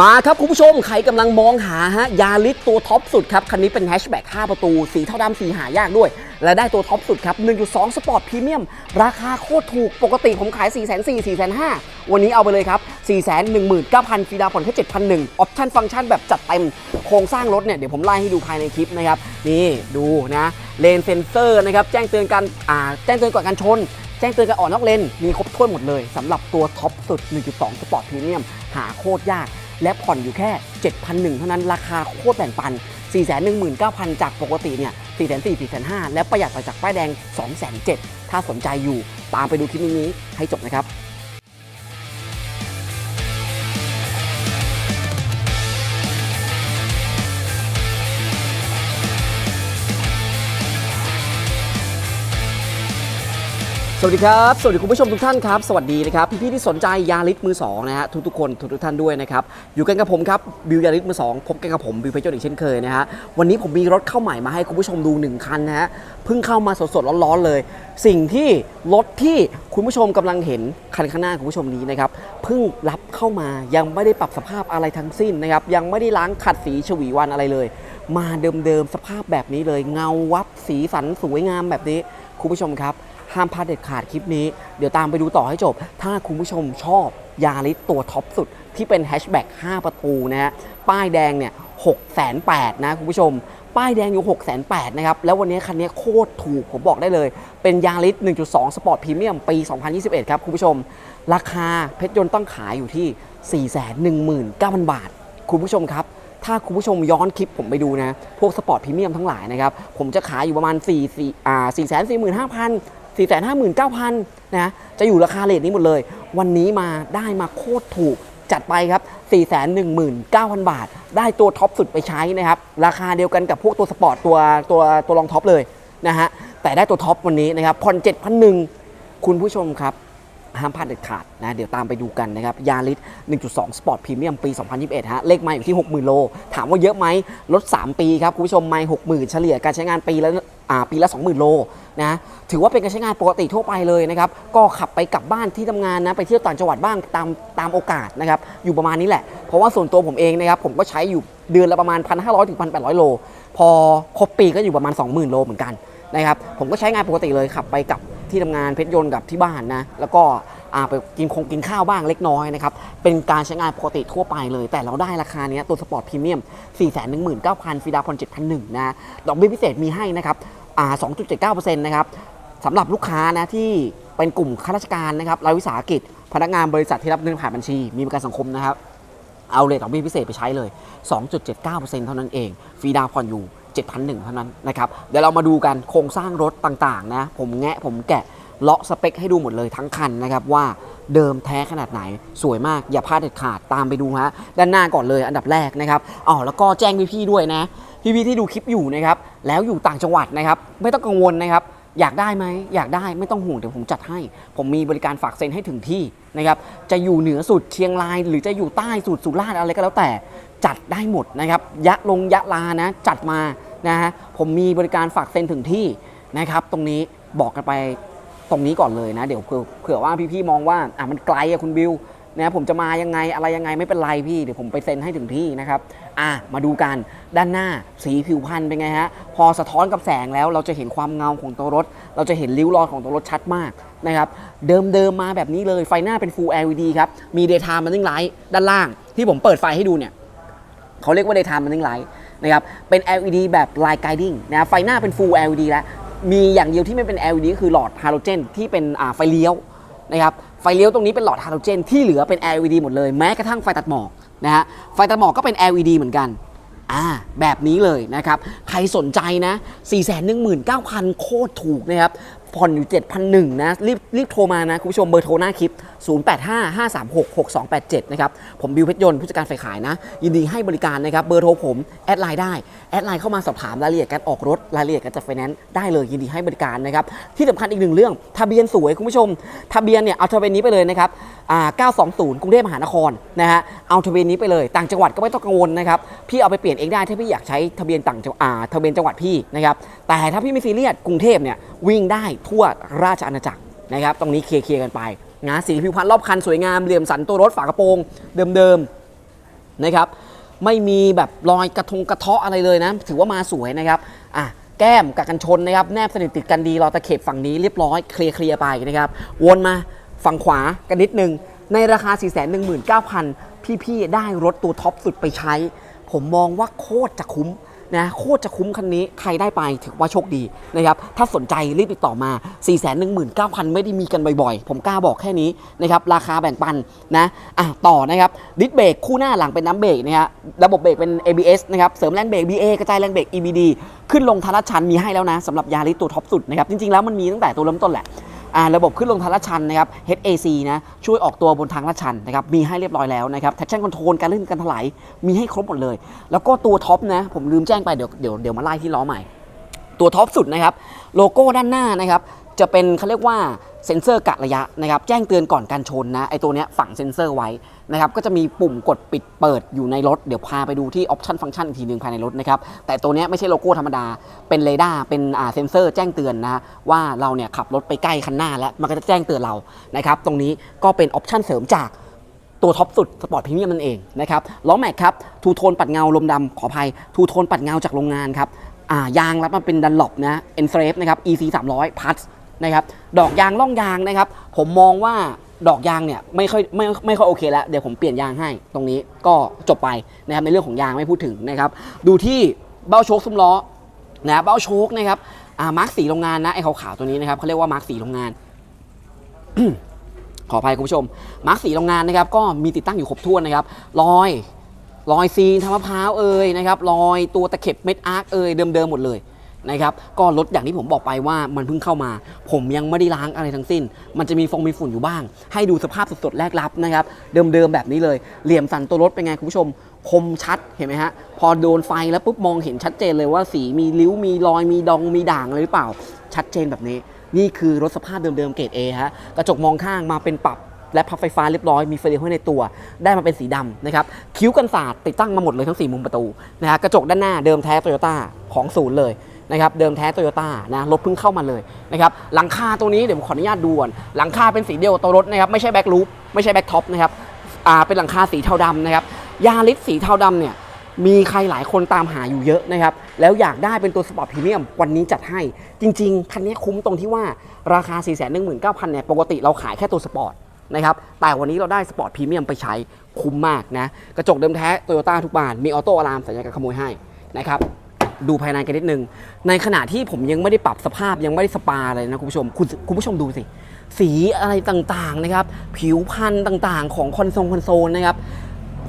มาครับคุณผู้ชม ใครกำลังมองหาฮะยาลิสตัวท็อปสุดครับ คันนี้เป็นแฮชแบ็ก5ประตู สีเทาดำสีหายากด้วย และได้ตัวท็อปสุดครับ 1.2 สปอร์ตพรีเมียม ราคาโคตรถูกปกติผมขาย 4 4 0 0 0 4 5 0 0วันนี้เอาไปเลยครับ 4 1 9 0 0 0 ฟรีดาวน์ผ่อนแค่ 7,001ออปชั่นฟังก์ชันแบบจัดเต็ม โครงสร้างรถเนี่ยเดี๋ยวผมไล่ให้ดูภายในคลิปนะครับ นี่ดูนะเลนเซนเซอร์นะครับแจ้งเตือนการอ่าแจ้งเตือนก่อนการชนแจ้งเตือนการออกนอกเลน มีครบถ้วนหมดเลยสำหรับตัวท็อปสุด 1.2 สปอร์ตพรีเมียม หาโคตรยาก และผ่อนอยู่แค่ 7,001เท่านั้นราคาโคตรแบ่งปัน 419,000 จากปกติเนี่ย4,400 4,500 และประหยัดไปจากป้ายแดง 2,700 ถ้าสนใจอยู่ตามไปดูคลิปนี้ให้จบนะครับ สวัสดีครับ สวัสดีคุณผู้ชมทุกท่านครับ สวัสดีนะครับพี่ๆที่สนใจยาลิสมือสองนะฮะทุกๆคนทุกๆท่านด้วยนะครับอยู่กันกับผมครับบิวยาลิสมือสองพบกันกับผมบิวเพชรจอีกเช่นเคยนะฮะวันนี้ผมมีรถเข้าใหม่มาให้คุณผู้ชมดูหนึ่งคันนะฮะเพิ่งเข้ามาสดๆร้อนๆเลย สิ่งที่รถที่คุณผู้ชมกำลังเห็นคันข้างหน้าคุณผู้ชมนี้นะครับเพิ่งรับเข้ามายังไม่ได้ปรับสภาพอะไรทั้งสิ้นนะครับยังไม่ได้ล้างขัดสีฉวีวันอะไรเลย มาเดิมๆสภาพแบบนี้เลย เงาวับสีสันสวยงามแบบนี้คุณผู้ชมครับ ห้ามพลาดเด็ดขาดคลิปนี้ เดี๋ยวตามไปดูต่อให้จบ ถ้าคุณผู้ชมชอบยาริสตัวท็อปสุดที่เป็นแฮชแบ็ก5ประตูนะฮะ ป้ายแดงเนี่ย6แสน8นะคุณผู้ชม ป้ายแดงอยู่6แสน8นะครับ แล้ววันนี้คันนี้โคตรถูก ผมบอกได้เลย เป็นยาริส1.2 สปอร์ตพรีเมียมปี 2021 ครับคุณผู้ชม ราคาเพชรยนต์ต้องขายอยู่ที่ 419,000 บาท คุณผู้ชมครับถ้าคุณผู้ชมย้อนคลิปผมไปดูนะ พวกสปอร์ตพรีเมียมทั้งหลายนะครับ ผมจะขายอยู่ประมาณ4 4อ่า4 4 5 0 0 0 4 5 9 0 0 0นะจะอยู่ราคาเลทนี้หมดเลย วันนี้มาได้มาโคตรถูกจัดไปครับ 419,000 บาท ได้ตัวท็อปสุดไปใช้นะครับ ราคาเดียวกันกับพวกตัวสปอร์ตตัวตัวตัวรองท็อปเลยนะฮะแต่ได้ตัวท็อปวันนี้นะครับผ่อน7,001 คุณผู้ชมครับ ห้ามพลาดเด็ดขาดนะเดี๋ยวตามไปดูกันนะครับยาริส1.2สปอร์ตพรีเมียมปี 2021 ฮะ เลขไมล์อยู่ที่ 60,000 โล ถามว่าเยอะไหมลด 3 ปีครับ คุณผู้ชมไมล์60,000 เฉลี่ยการใช้งานปีละอ่าปีละ 20,000 โลนะถือว่าเป็นการใช้งานปกติทั่วไปเลยนะครับ ก็ขับไปกลับบ้านที่ทำงานนะไปเที่ยวต่างจังหวัดบ้างตามตามโอกาสนะครับ อยู่ประมาณนี้แหละ เพราะว่าส่วนตัวผมเองนะครับ ผมก็ใช้อยู่เดือนละประมาณ 1,500ถึง1,800 โล พอครบปีก็อยู่ประมาณ 20,000 โลเหมือนกันนะครับผมก็ใช้งานปกติเลยขับไปกับ ที่ทำงานเพชรยนต์กับที่บ้านนะ แล้วก็ไปกินคงกินข้าวบ้างเล็กน้อยนะครับ เป็นการใช้งานปกติทั่วไปเลย แต่เราได้ราคาเนี้ยตัวสปอร์ตพรีเมียม 4 1 9 0 0 0ฟรีดาวน์ผ่อน7,001นะดอกเบี้ยพิเศษมีให้นะครับอ่า2.79%นะครับสำหรับลูกค้านะที่เป็นกลุ่มข้าราชการนะครับรัฐวิสาหกิจ พนักงานบริษัทที่รับเงินผ่านบัญชี มีประกันสังคมนะครับ เอาเลยดอกเบี้ยพิเศษไปใช้เลย 2.79%เท่านั้นเอง ฟรีดาวผ่อนอยู่ 7,001เท่านั้นนะครับเดี๋ยวเรามาดูกันโครงสร้างรถต่างๆนะผมแงะผมแกะเลาะสเปคให้ดูหมดเลยทั้งคันนะครับว่าเดิมแท้ขนาดไหนสวยมากอย่าพลาดเด็ดขาดตามไปดูฮะด้านหน้าก่อนเลยอันดับแรกนะครับอ๋อแล้วก็แจ้งพี่ๆด้วยนะ พี่ๆที่ดูคลิปอยู่นะครับแล้วอยู่ต่างจังหวัดนะครับไม่ต้องกังวลนะครับอยากได้ไหมอยากได้ไม่ต้องห่วงเดี๋ยวผมจัดให้ ผมมีบริการฝากเซ็นให้ถึงที่นะครับจะอยู่เหนือสุดเชียงราย หรือจะอยู่ใต้สุดสุราษฎร์อะไรก็แล้วแต่จัดได้หมดนะครับยะลงยะลานะจัดมา นะฮะผมมีบริการฝากเซ็นถึงที่นะครับ ตรงนี้บอกกันไปตรงนี้ก่อนเลยนะ เดี๋ยวเผื่อว่าพี่ๆมองว่าอะมันไกลอะคุณบิวนะผมจะมายังไงอะไรยังไงไม่เป็นไรพี่เดี๋ยวผมไปเซ็นให้ถึงที่นะครับอะมาดูกันด้านหน้าสีผิวพันธุ์เป็นไงฮะพอสะท้อนกับแสงแล้วเราจะเห็นความเงาของตัวรถ เราจะเห็นริ้วรอยของตัวรถชัดมากนะครับเดิมๆมาแบบนี้เลยไฟหน้าเป็น Full LED ครับมี Daytime Running Light ด้านล่างที่ผมเปิดไฟให้ดูเนี่ยเขาเรียกว่า daytime running light นะครับเป็น LED แบบ light guiding นะไฟหน้าเป็น full LED แล้ว มีอย่างเดียวที่ไม่เป็น LED ก็คือหลอดฮาโลเจนที่เป็นไฟเลี้ยวนะครับไฟเลี้ยวตรงนี้เป็นหลอดฮาโลเจนที่เหลือเป็น LED หมดเลยแม้กระทั่งไฟตัดหมอกนะฮะไฟตัดหมอกก็เป็น LED เหมือนกันอ่าแบบนี้เลยนะครับ ใครสนใจนะ 419,000 โคตรถูกนะครับ ผ่อนอยู่ 7,001นะรีบรีบโทรมานะ คุณผู้ชมเบอร์โทรหน้าคลิป 0855366287 นะครับ ผมบิวเพชรยนต์ผู้จัดการฝ่ายขายนะ ยินดีให้บริการนะครับ เบอร์โทรผม แอดไลน์ได้ แอดไลน์เข้ามาสอบถามรายละเอียดการออกรถ รายละเอียดการจัดไฟแนนซ์ได้เลยยินดีให้บริการนะครับ ที่สำคัญอีกหนึ่งเรื่อง ทะเบียนสวยคุณผู้ชม ทะเบียนเนี่ยเอาทะเบียนนี้ไปเลยนะครับอ่า920 กรุงเทพมหานครนะฮะเอาทะเบียนนี้ไปเลย ต่างจังหวัดก็ไม่ต้องกังวลนะครับพี่เอาไปเปลี่ยนเองได้ถ้าพี่อยากใช้ทะเบียนต่างจังอ่าทะเบียนจังหวัดพี่นะครับแต่ถ้าพี่ไม่ซีเรียสกรุงเทพเนี่ยวิ่งได้ทั่วราชอาณาจักรนะครับ ตรงนี้เคลียร์กันไปนะสีผิวพรรณรอบคันสวยงามเหลี่ยมสันตัวรถฝากระโปรงเดิมๆนะครับไม่มีแบบรอยกระทงกระเทาะอะไรเลยนะ ถือว่ามาสวยนะครับอะแก้มกับกันชนนะครับ แนบสนิทติดกันดีรอตะเข็บฝั่งนี้เรียบร้อยเคลียร์เคลียร์ไปนะครับ วนมาฝั่งขวากันนิดนึง ในราคา 4 1 9 0 0 0 พี่ๆ ได้รถตัวท็อปสุดไปใช้ ผมมองว่าโคตรจะคุ้ม นะโคตรจะคุ้มคันนี้ใครได้ไปถือว่าโชคดีนะครับถ้าสนใจรีบติดต่อมา 4 1 9 0 0 0 ไม่ได้มีกันบ่อยๆ ผมกล้าบอกแค่นี้นะครับราคาแบ่งปันนะอะต่อนะครับดิสเบรกคู่หน้าหลังเป็นน้ำเบรกนะฮะระบบเบรกเป็น ABS นะครับเสริมแรงเบรก BA กระจายแรงเบรก EBD ขึ้นลงทารัชันมีให้แล้วนะสำหรับยาริสตัวท็อปสุดนะครับจริงๆแล้วมันมีตั้งแต่ตัวเริ่มต้นแหละ ระบบขึ้นลงทางลาดชันนะครับ HAC นะช่วยออกตัวบนทางลาดชันนะครับมีให้เรียบร้อยแล้วนะครับ traction control การลื่นการถลายมีให้ครบหมดเลย แล้วก็ตัวท็อปนะผมลืมแจ้งไปเดี๋ยวเดี๋ยวเดี๋ยวมาไล่ที่ล้อใหม่ ตัวท็อปสุดนะครับโลโก้ด้านหน้านะครับจะเป็นเขาเรียกว่าเซ็นเซอร์กะระยะนะครับแจ้งเตือนก่อนการชนนะไอตัวเนี้ยฝังเซ็นเซอร์ไว้ นะครับก็จะมีปุ่มกดปิดเปิดอยู่ในรถ เดี๋ยวพาไปดูที่ออปชันฟังก์ชันอีกทีหนึ่งภายในรถนะครับแต่ตัวนี้ไม่ใช่โลโก้ธรรมดา เป็นเรดาร์เป็นเซ็นเซอร์แจ้งเตือนนะว่าเราเนี่ยขับรถไปใกล้คันหน้าแล้วมันก็จะแจ้งเตือนเรานะครับตรงนี้ก็เป็นออปชันเสริมจากตัวท็อปสุดสปอร์ตพรีเมียมนั่นเองนะครับล้อแม็กครับทูโทนปัดเงาลมดำขออภัยทูโทนปัดเงาจากโรงงานครับอ่ายางรับมาเป็นดันหลบนะเอ็นเฟรฟนะครับ EC 300พัทนะครับดอกยางล่องยางนะครับผมมองว่า ดอกยางเนี่ยไม่ค่อยไม่ไม่ค่อยโอเคแล้วเดี๋ยวผมเปลี่ยนยางให้ตรงนี้ก็จบไปนะครับในเรื่องของยางไม่พูดถึงนะครับดูที่เบ้าโชคซุ้มล้อนะเบ้าโชคนะครับอ่ามาร์กสีโรงงานนะไอ้ขาวๆตัวนี้นะครับเขาเรียกว่ามาร์กสีโรงงานขออภัยคุณผู้ชม มาร์กสีโรงงานนะครับก็มีติดตั้งอยู่ครบถ้วนนะครับรอยรอยซีนทางมะพร้าวเอ่ยนะครับรอยตัวตะเข็บเม็ดอาร์คเอ่ยเดิมๆหมดเลย นะครับก็รถอย่างที่ผมบอกไปว่ามันเพิ่งเข้ามา ผมยังไม่ได้ล้างอะไรทั้งสิ้น มันจะมีฟองมีฝุ่นอยู่บ้าง ให้ดูสภาพสดๆแรกรับนะครับเดิมๆแบบนี้เลย เหลี่ยมสันตัวรถเป็นไงคุณผู้ชม คมชัดเห็นไหมฮะพอโดนไฟแล้วปุ๊บมองเห็นชัดเจนเลยว่าสีมีริ้วมีรอยมีดองมีด่างอะไรหรือเปล่า ชัดเจนแบบนี้ นี่คือรถสภาพเดิมๆเกรด A ฮะกระจกมองข้างมาเป็นปรับและพับไฟฟ้าเรียบร้อย มีไฟเลี้ยวให้ในตัว ได้มาเป็นสีดำนะครับ คิ้วกันศาสตร์ติดตั้งมาหมดเลยทั้ง 4 มุมประตูนะฮะกระจกด้านหน้าเดิมแท้โตโยต้าของศูนย์เลย นะครับเดิมแท้โตโยต้านะรถเพิ่งเข้ามาเลยนะครับหลังคาตัวนี้เดี๋ยวผมขออนุญาตดูก่อนหลังคาเป็นสีเดียวกับตัวรถนะครับไม่ใช่แบ็คลูปไม่ใช่แบ็คท็อปนะครับอ่าเป็นหลังคาสีเทาดำนะครับยาริสสีเทาดำเนี่ยมีใครหลายคนตามหาอยู่เยอะนะครับ แล้วอยากได้เป็นตัวสปอร์ตพรีเมียมวันนี้จัดให้ จริง ๆ คันนี้คุ้มตรงที่ว่าราคา 4 1 9 0 0 0เนี่ยปกติเราขายแค่ตัวสปอร์ตนะครับแต่วันนี้เราได้สปอร์ตพรีเมียมไปใช้คุ้มมากนะ กระจกเดิมแท้โตโยต้าทุกบาน มีออโต้อะลามสัญญาการขโมยให้นะครับ ดูภายในกันนิดนึง ในขณะที่ผมยังไม่ได้ปรับสภาพยังไม่ได้สปาเลยนะคุณผู้ชมคุณคุณผู้ชมดูสิ สีอะไรต่างๆนะครับ ผิวพันธุ์ต่างๆ ของคอนโซลคอนโซลนะครับ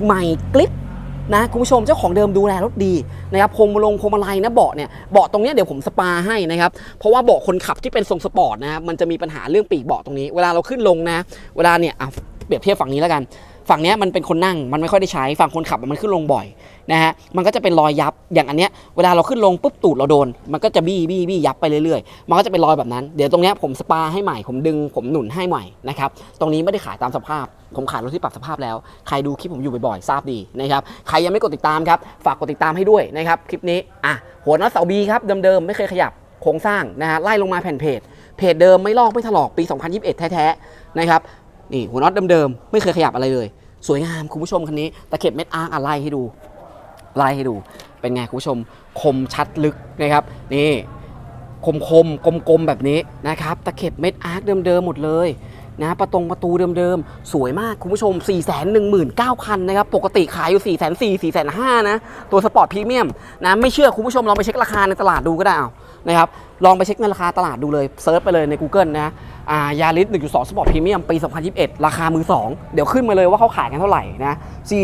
ใหม่กลิปนะคุณผู้ชมเจ้าของเดิมดูแลรถดีนะครับพวงมาลงพวงมาลัยนะเบาะเนี่ยเบาะตรงเนี้ยเดี๋ยวผมสปาให้นะครับเพราะว่าเบาะคนขับที่เป็นทรงสปอร์ตนะครับมันจะมีปัญหาเรื่องปีกเบาะตรงนี้ เวลาเราขึ้นลงนะ เวลาเนี่ยอะเปรียบเทียบฝั่งนี้แล้วกัน ฝั่งนี้มันเป็นคนนั่งมันไม่ค่อยได้ใช้ฝั่งคนขับมันขึ้นลงบ่อยนะฮะมันก็จะเป็นรอยยับอย่างอันเนี้ยเวลาเราขึ้นลงปุ๊บตูดเราโดน มันก็จะบี้บี้บี้ยับไปเรื่อยๆ มันก็จะเป็นรอยแบบนั้น เดี๋ยวตรงเนี้ยผมสปาให้ใหม่ผมดึงผมหนุนให้ใหม่นะครับตรงนี้ไม่ได้ขายตามสภาพ ผมขายรถที่ปรับสภาพแล้ว ใครดูคลิปผมอยู่บ่อยๆทราบดีนะครับใครยังไม่กดติดตามครับฝากกดติดตามให้ด้วยนะครับคลิปนี้อะหัวน็อตเสาบีครับเดิมๆไม่เคยขยับโครงสร้างนะฮะไล่ลงมาแผ่นเพจเพจเดิมไม่ลอกไม่ถลอกปี 2021 แท้ๆนะครับนี่หัวน็อตเดิมๆไม่เคยขยับอะไรเลย สวยงามคุณผู้ชมคันนี้ตะเข็บเม็ดอาร์คอะไล่ให้ดูไล่ให้ดูเป็นไงคุณผู้ชมคมชัดลึกนะครับ นี่คมคมกลมกลมแบบนี้นะครับ ตะเข็บเม็ดอาร์คเดิมๆหมดเลยนะประตงประตูเดิมๆ สวยมากคุณผู้ชม 4 1 9 0 0 0นะครับ ปกติขายอยู่ 4 4 0 0 0 4 5 0 0นะ ตัวสปอร์ตพรีเมียมนะ ไม่เชื่อคุณผู้ชมลองไปเช็คราคาในตลาดดูก็ได้เอา นะครับลองไปเช็คในราคาตลาดดูเลยเซิร์ชไปเลยใน Google นะอ่ายาริส1.2สปอร์ตพรีเมียมปี 2021 ราคามือ 2 เดี๋ยวขึ้นมาเลยว่าเขาขายกันเท่าไหร่นะ 4 1 9 0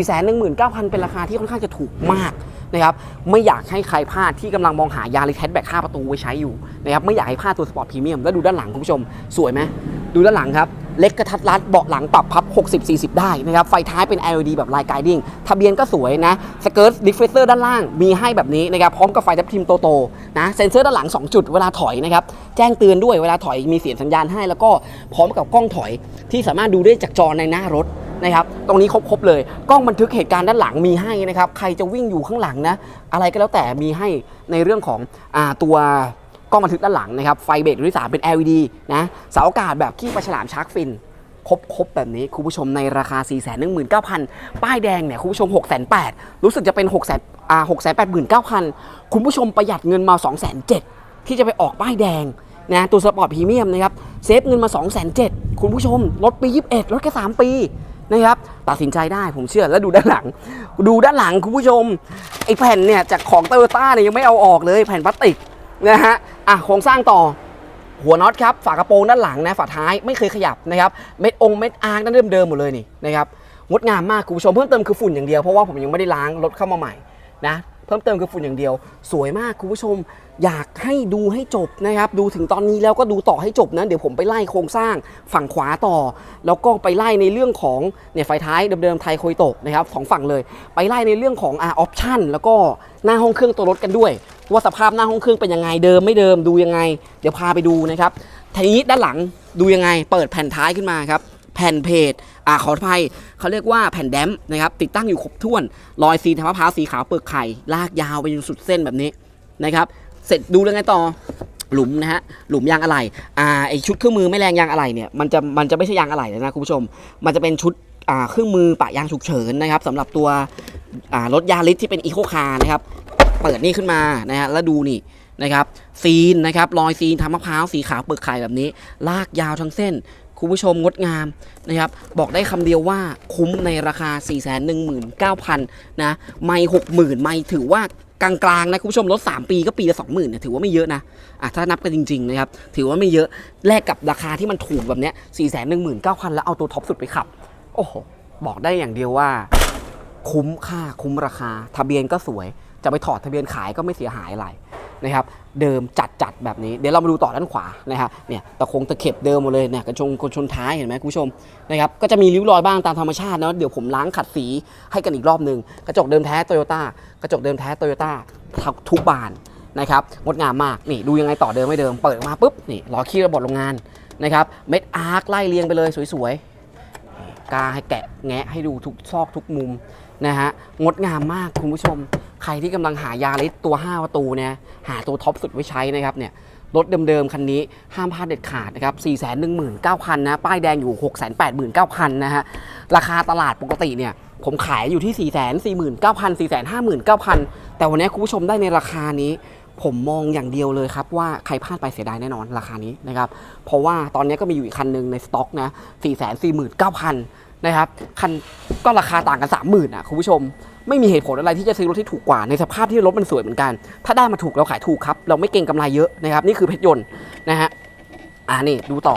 0 0 เป็นราคาที่ค่อนข้างจะถูกมากนะครับไม่อยากให้ใครพลาดที่กำลังมองหายาริสแฮชแบ็ก5ประตูไว้ใช้อยู่นะครับไม่อยากให้พลาดตัวสปอร์ตพรีเมียมแล้วดูด้านหลังคุณผู้ชม สวยไหมดูด้านหลังครับ เล็กกระทัดรัดเบาะหลังปรับพับ 60-40 ได้นะครับไฟท้ายเป็น LED แบบลายไกดิ้งทะเบียนก็สวยนะสเกิร์ตดิฟเฟเซอร์ด้านล่างมีให้แบบนี้นะครับพร้อมกับไฟทับทิมโตๆนะเซ็นเซอร์ด้านหลัง 2 จุดเวลาถอยนะครับแจ้งเตือนด้วยเวลาถอยมีเสียงสัญญาณให้ แล้วก็พร้อมกับกล้องถอยที่สามารถดูได้จากจอในหน้ารถนะครับตรงนี้ครบๆเลยกล้องบันทึกเหตุการณ์ด้านหลังมีให้นะครับใครจะวิ่งอยู่ข้างหลังนะอะไรก็แล้วแต่มีให้ในเรื่องของอตัว กล้องบันทึกด้านหลังนะครับ ไฟเบรกรุ่นที่3เป็น LED นะ เสาอากาศแบบขี้ปลาฉลามชาร์กฟิน ครบครบแบบนี้ คุณผู้ชมในราคา 4 1 9 0 0 0 ป้ายแดงเนี่ย คุณผู้ชม 6 8 0 0 0รู้สึกจะเป็น 6 0อ่า6 8 9 0 0 0 คุณผู้ชมประหยัดเงินมา 2 7 0 0 0ที่จะไปออกป้ายแดงนะตัวสปอร์ตพรีเมียมนะครับ เซฟเงินมา 2 7 0 0 0คุณผู้ชม ลดปี21 ลดแค่ 3 ปีนะครับตัดสินใจได้ผมเชื่อแล้วดูด้านหลัง ดูด้านหลังคุณผู้ชมไอ้แผ่นเนี่ยจากของโตโยต้าเนี่ยยังไม่เอาออกเลยแผ่นพลาสติก นะฮะอะโครงสร้างต่อหัวน็อตครับฝากระโปรงด้านหลังนะฝาท้ายไม่เคยขยับนะครับเม็ดองเม็ดอาร์นั่นเดิมๆหมดเลยนี่นะครับงดงามมากคุณผู้ชมเพิ่มเติมคือฝุ่นอย่างเดียวเพราะว่าผมยังไม่ได้ล้างรถเข้ามาใหม่นะ เพิ่มเติมคือฝุ่นอย่างเดียว สวยมากคุณผู้ชม อยากให้ดูให้จบนะครับ ดูถึงตอนนี้แล้วก็ดูต่อให้จบนะ เดี๋ยวผมไปไล่โครงสร้างฝั่งขวาต่อ แล้วก็ไปไล่ในเรื่องของเนี่ยไฟท้ายเดิมๆไทยโคยโตะนะครับสองฝั่งเลย ไปไล่ในเรื่องของอ่าออปชั่นแล้วก็หน้าห้องเครื่องตัวรถกันด้วย ว่าสภาพหน้าห้องเครื่องเป็นยังไงเดิมไม่เดิมดูยังไง เดี๋ยวพาไปดูนะครับทีนี้ด้านหลังดูยังไง เปิดแผ่นท้ายขึ้นมาครับ แผ่นเพจอ่าขออภัยเขาเรียกว่าแผ่นแดมนะครับ ติดตั้งอยู่ครบถ้วน รอยซีนทางมะพร้าวสีขาวเปลือกไข่ ลากยาวไปจนสุดเส้นแบบนี้นะครับ เสร็จดูเรื่องไงต่อหลุมนะฮะหลุมยางอะไหล่อ่าไอชุดเครื่องมือไม่แรงยางอะไหล่เนี่ยมันจะมันจะไม่ใช่ยางอะไหล่นะคุณผู้ชม มันจะเป็นชุดอ่าเครื่องมือปะยางฉุกเฉินนะครับสำหรับตัวอ่ารถยาริสที่เป็นอีโคคาร์นะครับเปิดนี่ขึ้นมานะฮะแล้วดูนี่นะครับซีนนะครับรอยซีนทำมะพร้าวสีขาวเปลือกไข่แบบนี้ ลากยาวทั้งเส้น คุณผู้ชมงดงามนะครับ บอกได้คำเดียวว่าคุ้มในราคา 4 1 9 0 0 0 นะ ไม่60,000ไม่ถือว่ากลางๆนะคุณผู้ชมรถ3ปีก็ปีละ20,000เนี่ยถือว่าไม่เยอะนะอะถ้านับกันจริง ๆ นะครับ ถือว่าไม่เยอะแลกกับราคาที่มันถูกแบบเนี้ย4 1 9 0 0 0 แล้วเอาตัวท็อปสุดไปขับ โอ้โห บอกได้อย่างเดียวว่า คุ้มค่าคุ้มราคา ทะเบียนก็สวย จะไปถอดทะเบียนขายก็ไม่เสียหายอะไร นะครับเดิมจัดจัดๆแบบนี้เดี๋ยวเรามาดูต่อด้านขวานะครับเนี่ยตะคงตะเข็บเดิมหมดเลยเนี่ยกระชงกระชนท้ายเห็นไหมคุณผู้ชมนะครับก็จะมีริ้วรอยบ้างตามธรรมชาตินะเดี๋ยวผมล้างขัดสีให้กันอีกรอบหนึ่งกระจกเดิมแท้โตโยต้ากระจกเดิมแท้โตโยต้าทุกบานนะครับงดงามมากนี่ดูยังไงต่อเดิมไม่เดิมเปิดมาปุ๊บนี่ล้อขี้ระบบโรงงานนะครับเม็ดอาร์คไล่เรียงไปเลยสวยๆกาให้แกะแงะให้ดูทุกซอกทุกมุมนะฮะงดงามมากคุณผู้ชม ใครที่กำลังหายาริสตัว 5 ประตูเนี่ยหาตัวท็อปสุดไว้ใช้นะครับเนี่ยรถเดิมๆ คันนี้ห้ามพลาดเด็ดขาดนะครับ4 1 9 0 0 0 นะ ป้ายแดงอยู่ 6 8 9 0 0 0 นะฮะ ราคาตลาดปกติเนี่ย ผมขายอยู่ที่ 4 4 9 0 0 0 4 5 9 0 0 0 แต่วันนี้คุณผู้ชมได้ในราคานี้ ผมมองอย่างเดียวเลยครับ ว่าใครพลาดไปเสียดายแน่นอนราคานี้นะครับ เพราะว่าตอนนี้ก็มีอยู่อีกคันหนึ่งในสต็อกนะ4 4 9 0 0 0 นะครับ คันก็ราคาต่างกัน 30,000อะคุณผู้ชม ไม่มีเหตุผลอะไรที่จะซื้อรถที่ถูกกว่าในสภาพที่รถมันสวยเหมือนกัน ถ้าได้มาถูกเราขายถูกครับ เราไม่เก่งกำไรเยอะนะครับ นี่คือเพชรยนต์นะฮะ อ่านี่ดูต่อ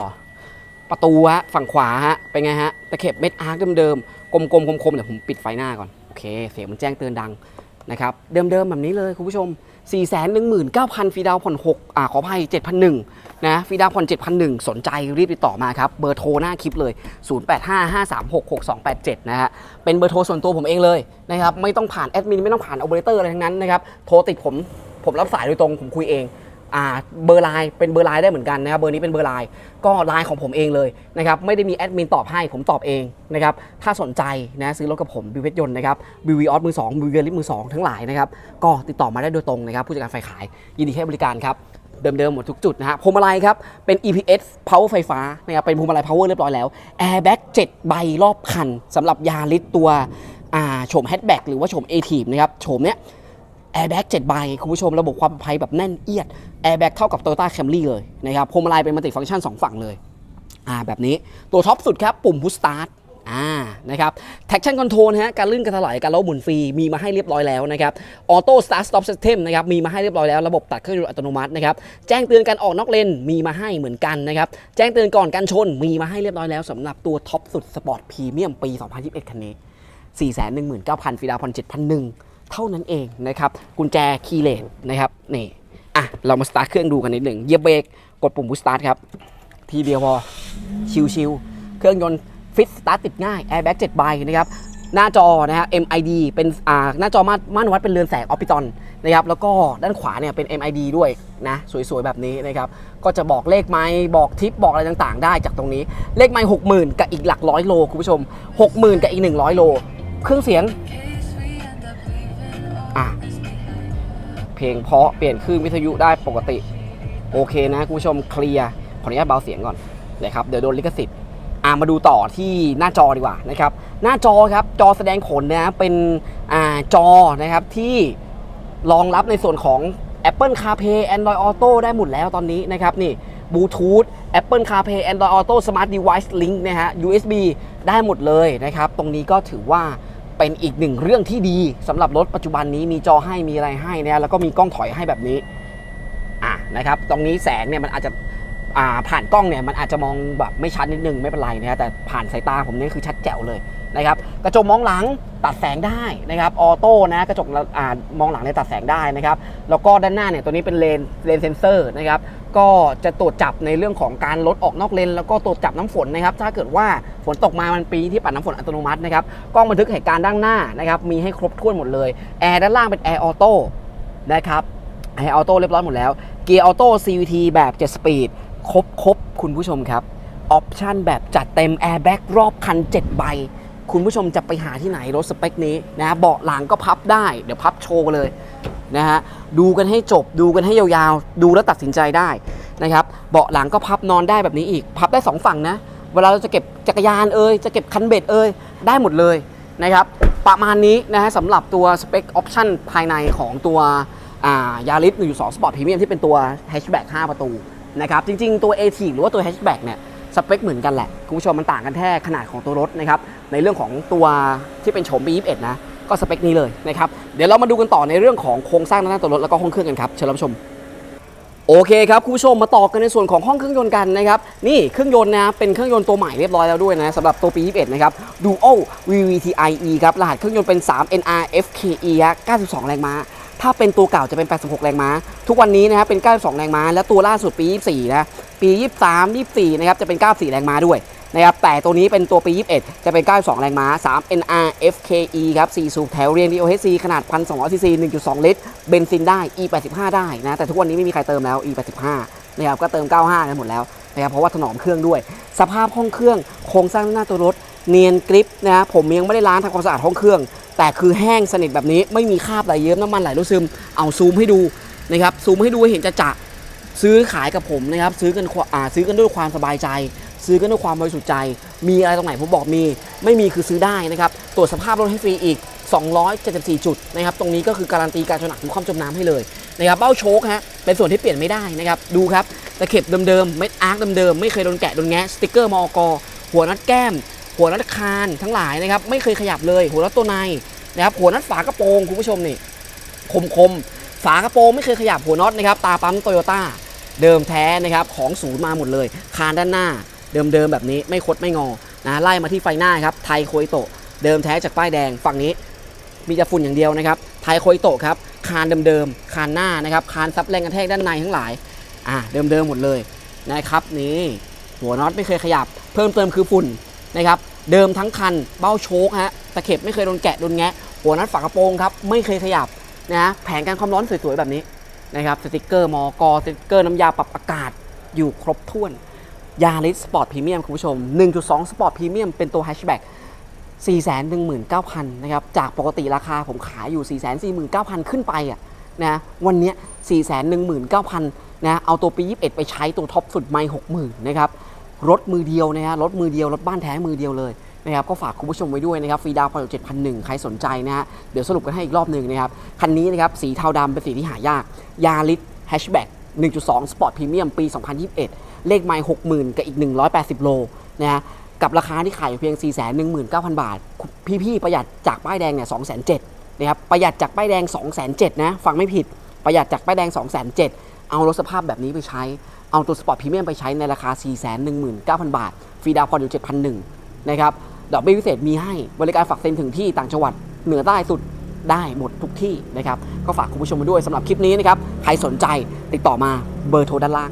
ประตูฮะฝั่งขวาฮะ เป็นไงฮะ ตะเข็บเม็ดอาร์คเดิมๆ กลมๆคมๆเดี๋ยวผมปิดไฟหน้าก่อน โอเค เสียงมันแจ้งเตือนดังนะครับ เดิมๆแบบนี้เลยคุณผู้ชม 4 1 9 0 0 0 ฟรีดาวน์ผ่อน6อ่าขออภัย7,001นะ ฟรีดาวน์ผ่อน7,001 สนใจรีบติดต่อมาครับ เบอร์โทรหน้าคลิปเลย 0855366287 นะฮะ เป็นเบอร์โทรส่วนตัวผมเองเลยนะครับ ไม่ต้องผ่านแอดมิน ไม่ต้องผ่านโอเปอเรเตอร์อะไรทั้งนั้นนะครับ โทรติดผม ผมรับสายโดยตรง ผมคุยเอง เบอร์ไลน์เป็นเบอร์ไลน์ได้เหมือนกันนะครับเบอร์นี้เป็นเบอร์ไลน์ก็ไลน์ของผมเองเลยนะครับไม่ได้มีแอดมินตอบให้ผมตอบเองนะครับถ้าสนใจนะซื้อรถกับผมบิวเพชรยนต์นะครับบิววีออสมือสองบิวเวลิฟมือสองทั้งหลายนะครับก็ติดต่อมาได้โดยตรงนะครับผู้จัดการฝ่ายขายยินดีให้บริการครับเดิมๆหมดทุกจุดนะฮะพวงมาลัยครับ เป็น EPS power ไฟฟ้านะครับเป็นพวงมาลัย power เรียบร้อยแล้ว airbag 7 ใบรอบคันสำหรับยาริสตัวโฉม hatchback หรือว่าโฉม a t i v นะครับโฉมเนี้ย airbag 7ใบคุณผู้ชมระบบความปลอดภัยแบบแน่นเอียด airbag เท่ากับ Toyota Camry เลยนะครับพวงมาลัยเป็นมัลติฟังก์ชัน 2 ฝั่งเลยอ่าแบบนี้ตัวท็อปสุดครับ ปุ่ม push start อ่านะครับ traction control นะฮะการลื่นการถลายการล้มหมุนฟรีมีมาให้เรียบร้อยแล้วนะครับ auto start stop system นะครับมีมาให้เรียบร้อยแล้วระบบตัดเครื่องยนต์อัตโนมัตินะครับแจ้งเตือนการออกนอกเลนมีมาให้เหมือนกันนะครับแจ้งเตือนก่อนการชนมีมาให้เรียบร้อยแล้วสำหรับตัวท็อปสุดสปอร์ตพรีเมียมปี 2021 คันนี้ 419,000ฟรีดาวผ่อน7,001 เท่านั้นเองนะครับกุญแจคีย์เลนนะครับนี่อะเรามาสตาร์ทเครื่องดูกันนิดหนึ่งเหยียบเบรกกดปุ่มบูสตาร์ทครับทีเดียวพอชิวๆเครื่องยนต์ฟิตสตาร์ทติดง่ายแอร์แบ็ก7ใบนะครับหน้าจอนะฮะ MID เป็นอ่าหน้าจอมาม่านวัดเป็นเรือนแสงออปติตอนนะครับแล้วก็ด้านขวาเนี่ยเป็น MID ด้วยนะ สวยๆ แบบนี้นะครับก็จะบอกเลขไม้บอกทิปบอกอะไรต่างๆ ได้จากตรงนี้ เลขไม้60,000กับอีกหลักร้อยโลคุณผู้ชม60,000กับอีก100โล เครื่องเสียง อะ เพลงเพาะเปลี่ยนคลื่นวิทยุได้ปกติ โอเคนะคุณผู้ชมเคลียร์ขออนุญาตเบาเสียงก่อนเลยครับเดี๋ยวโดนลิขสิทธิ์อ่ามาดูต่อที่หน้าจอดีกว่านะครับ หน้าจอครับจอแสดงผลนะเป็นอ่าจอนะครับที่รองรับในส่วนของ Apple CarPlay Android Auto ได้หมดแล้วตอนนี้นะครับนี่ Bluetooth Apple CarPlay Android Auto Smart Device Link นะฮะ USB ได้หมดเลยนะครับ ตรงนี้ก็ถือว่า เป็นอีกหนึ่งเรื่องที่ดีสำหรับรถปัจจุบันนี้มีจอให้มีอะไรให้นะแล้วก็มีกล้องถอยให้แบบนี้อะนะครับ ตรงนี้แสงเนี่ยมันอาจจะอ่าผ่านกล้องเนี่ยมันอาจจะมองแบบไม่ชัดนิดนึงไม่เป็นไรนะแต่ผ่านสายตาผมเนี่ยคือชัดแจ๋วเลยนะครับกระจกมองหลังตัดแสงได้นะครับออโต้นะกระจกอ่ามองหลังเนี่ยตัดแสงได้นะครับแล้วก็ด้านหน้าเนี่ยตัวนี้เป็นเลนเลนเซนเซอร์นะครับ ก็จะตรวจจับในเรื่องของการลดออกนอกเลน แล้วก็ตรวจจับน้ำฝนนะครับ ถ้าเกิดว่าฝนตกมามันปีที่ปัดน้ำฝนอัตโนมัตินะครับกล้องบันทึกเหตุการณ์ด้านหน้านะครับมีให้ครบถ้วนหมดเลยแอร์ด้านล่างเป็นแอร์ออโต้นะครับแอร์ออโต้เรียบร้อยหมดแล้วเกียร์ออโต้ CVT แบบ7สปีดครบครบคุณผู้ชมครับออปชั่นแบบจัดเต็มแอร์แบ็กรอบคัน 7 ใบ คุณผู้ชมจะไปหาที่ไหนรถสเปคนี้นะเบาะหลังก็พับได้ เดี๋ยวพับโชว์เลยนะฮะดูกันให้จบดูกันให้ยาวๆ ดูแล้วตัดสินใจได้นะครับเบาะหลังก็พับนอนได้แบบนี้อีก พับได้ 2 ฝั่งนะ เวลาเราจะเก็บจักรยานเอ่ยจะเก็บคันเบ็ดเอ่ยได้หมดเลยนะครับประมาณนี้นะฮะสำหรับตัวสเปคออปชั่นภายในของตัวยาริส1.2 Sport Premium ที่เป็นตัว hatchback 5ประตูนะครับจริงๆ ตัว a t หรือว่าตัว hatchback เนี่ย สเปคเหมือนกันแหละคุณผู้ชมมันต่างกันแค่ขนาดของตัวรถนะครับในเรื่องของตัวที่เป็นโฉมปี21นะก็สเปคนี้เลยนะครับเดี๋ยวเรามาดูกันต่อในเรื่องของโครงสร้างด้านหน้าตัวรถแล้วก็ห้องเครื่องกันครับเชิญรับชมโอเคครับคุณผู้ชมมาต่อกันในส่วนของห้องเครื่องยนต์กันนะครับนี่เครื่องยนต์นะเป็นเครื่องยนต์ตัวใหม่เรียบร้อยแล้วด้วยนะสำหรับตัวปี 21 นะครับ Duo VVTi-e ครับรหัสเครื่องยนต์เป็น 3 NR FKE 92 แรงม้า ถ้าเป็นตัวเก่าจะเป็น 86 แรงม้า ทุกวันนี้นะครับเป็น 92 แรงม้า และตัวล่าสุดปี 24 นะ ปี 23 24 นะครับ จะเป็น 94 แรงม้าด้วยนะครับ แต่ตัวนี้เป็นตัวปี 21 จะเป็น 92 แรงม้า 3 NR FKE ครับ4สูบแถวเรียง DOHC ขนาด 1,200 ซีซี 1.2 ลิตร เบนซินได้ E85 ได้นะ แต่ทุกวันนี้ไม่มีใครเติมแล้ว E85 นะครับ ก็เติม 95 กันหมดแล้วนะครับ เพราะว่าถนอมเครื่องด้วย สภาพห้องเครื่อง โครงสร้างหน้าตัวรถ เนียนกริปนะผมยังไม่ได้ล้างทำความสะอาดห้องเครื่อง แต่คือแห้งสนิทแบบนี้ ไม่มีคราบไหลเยิ้มน้ำมันไหลรั่วซึม เอาซูมให้ดูนะครับ ซูมให้ดูให้เห็นจะจะ ซื้อขายกับผมนะครับซื้อกันอ่าซื้อกันด้วยความสบายใจ ซื้อกันด้วยความบริสุทธิ์ใจ มีอะไรตรงไหนผมบอกมี ไม่มีคือซื้อได้นะครับตรวจสภาพรถให้ฟรีอีก 274 จุดนะครับตรงนี้ก็คือการันตีการชนหนักหรือความจมน้ำให้เลยนะครับเบ้าโชคฮะเป็นส่วนที่เปลี่ยนไม่ได้นะครับดูครับตะเข็บเดิมๆเม็ดอาร์คเดิมๆไม่เคยโดนแกะโดนแงะสติกเกอร์มอกหัวนัดแก้ม หัวนัดคานทั้งหลายนะครับไม่เคยขยับเลย หัวนัดตัวในนะครับหัวนัดฝากระโปรงคุณผู้ชมนี่คมคมๆฝากระโปรงไม่เคยขยับหัวน็อตนะครับตาปั๊มโตโยต้า เดิมแท้นะครับของศูนย์มาหมดเลย คานด้านหน้าเดิมๆแบบนี้ไม่คดไม่งอนะไล่มาที่ไฟหน้าครับไทโคยโตะเดิมแท้จากป้ายแดงฝั่งนี้ มีแต่ฝุ่นอย่างเดียวนะครับไทโคยโตะครับคานเดิมๆคานหน้านะครับคานซับแรงกระแทกด้านในทั้งหลายอ่าเดิมๆหมดเลยนะครับนี่หัวน็อตไม่เคยขยับ เพิ่มเติมคือฝุ่นนะครับเดิมทั้งคันเบ้าโชคฮะตะเข็บไม่เคยโดนแกะโดนแงะหัวน็อตฝากระโปรงครับไม่เคยขยับนะแผงกันความร้อนสวยๆแบบนี้ นะครับสติกเกอร์มอกสติกเกอร์น้ำยาปรับอากาศอยู่ครบถ้วนยาริสสปอร์ตพรีเมียมคุณผู้ชม 1.2 สปอร์ตพรีเมียมเป็นตัวแฮชแบ็ก419,000นะครับจากปกติราคาผมขายอยู่ 449,000 ขึ้นไปอะนะวันนี้ 419,000นะเอาตัวปี 21 ไปใช้ตัวท็อปสุดไม่60,000นะครับรถมือเดียวนะฮะรถมือเดียว รถบ้านแท้มือเดียวเลย นะครับก็ฝากคุณผู้ชมไว้ด้วยนะครับฟรีดาวน์ผ่อนอยู่7,001ใครสนใจนะฮะเดี๋ยวสรุปกันให้อีกรอบหนึ่งนะครับคันนี้นะครับสีเทาดำเป็นสีที่หายากยาริสแฮชแบ็ก1.2 Sport Premium ปี 2021 เลขไมล์60,000 กับอีก 180 โลนะฮะกับราคาที่ขายอยู่เพียง 419,000 บาท พี่ๆประหยัดจากป้ายแดงเนี่ย207,000นะครับประหยัดจากป้ายแดง 207,000นะฟังไม่ผิดประหยัดจากป้ายแดง 207,000เอารถสภาพแบบนี้ไปใช้ เอาตัวสปอร์ตพรีเมียมไปใช้ในราคา 419,000 บาท ฟรีดาวน์ผ่อนอยู่7,001นะครับ ดอกเบี้ยพิเศษมีให้บริการฝากเซ็นถึงที่ต่างจังหวัดเหนือใต้สุดได้หมดทุกที่นะครับก็ฝากคุณผู้ชมมาด้วยสำหรับคลิปนี้นะครับใครสนใจติดต่อมาเบอร์โทรด้านล่าง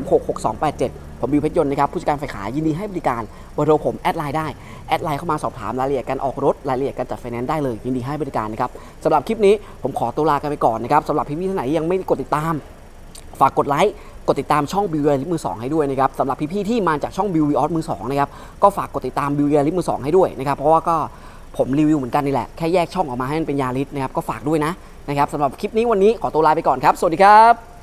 0855366287 ผมบิวเพชรยนต์นะครับผู้จัดการฝ่ายขายยินดีให้บริการเบอร์โทรผมแอดไลน์ได้แอดไลน์เข้ามาสอบถามรายละเอียดการออกรถรายละเอียดการจัดไฟแนนซ์ได้เลย ยินดีให้บริการนะครับสำหรับคลิปนี้ผมขอตัวลากันไปก่อนนะครับสำหรับพี่ๆท่านไหนยังไม่กดติดตาม ฝากกดไลค์ กดติดตามช่องบิวเวอร์ลิมือ2ให้ด้วยนะครับสำหรับพี่ๆที่มาจากช่องบิววีออสมือ2นะครับก็ฝากกดติดตามบิวเวอร์ลิมือ2ให้ด้วยนะครับเพราะว่าก็ผมรีวิวเหมือนกันนี่แหละแค่แยกช่องออกมาให้มันเป็นยาลิสนะครับก็ฝากด้วยนะนะครับสำหรับคลิปนี้วันนี้ขอตัวลาไปก่อนครับ สวัสดีครับ